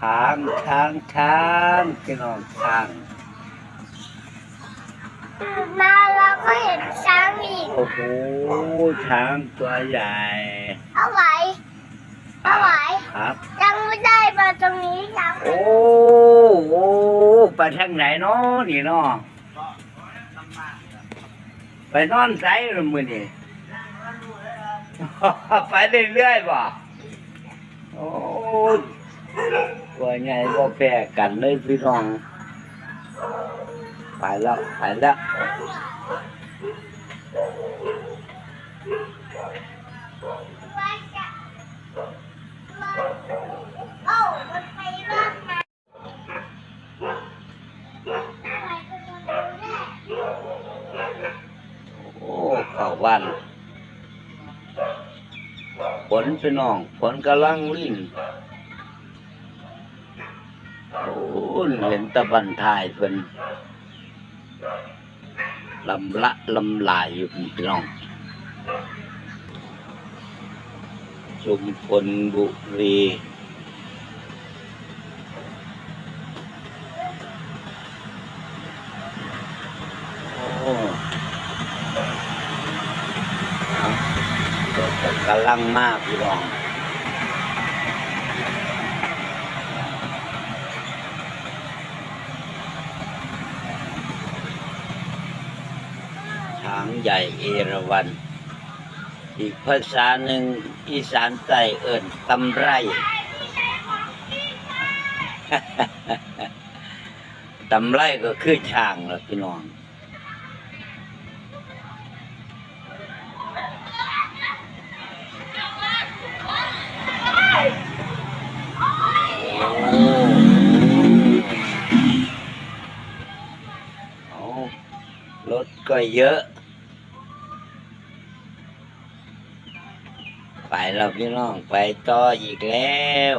ช้างช้างช้างพี่น้องช้าง มาเราก็เห็นช้างอีกโอ้โหช้างตัวใหญ่ เอาไหวเอาไหวครับยังไม่ได้มาตรงนี้ช้างโอ้โหไปทางไหนเนาะนี่เนาะไปนอนไสหรือมือนี่ไปเรื่อยๆบ่โอ้ ตัวใหญ่ก็แพ้กันเลยพี่น้อง ไปแล้วไปแล้วโอ้ไปบ้านะโอ้เข้าวันฝนพี่น้องฝนกำลังลิ่น อ้เห็นตะบันทายเพิ่นลำละลำลายอยู่พี่น้องชุมพลบุรีอ้เอาก็กำลังมากพี่น้อง ช้างใหญ่เอราวัณอีกภาษาหนึ่งอีสานใต้เอิญตำไร ตำไรก็คือช่างละพี่น้อง ก็เยอะ ไปแล้วพี่น้องไปต่ออีกแล้ว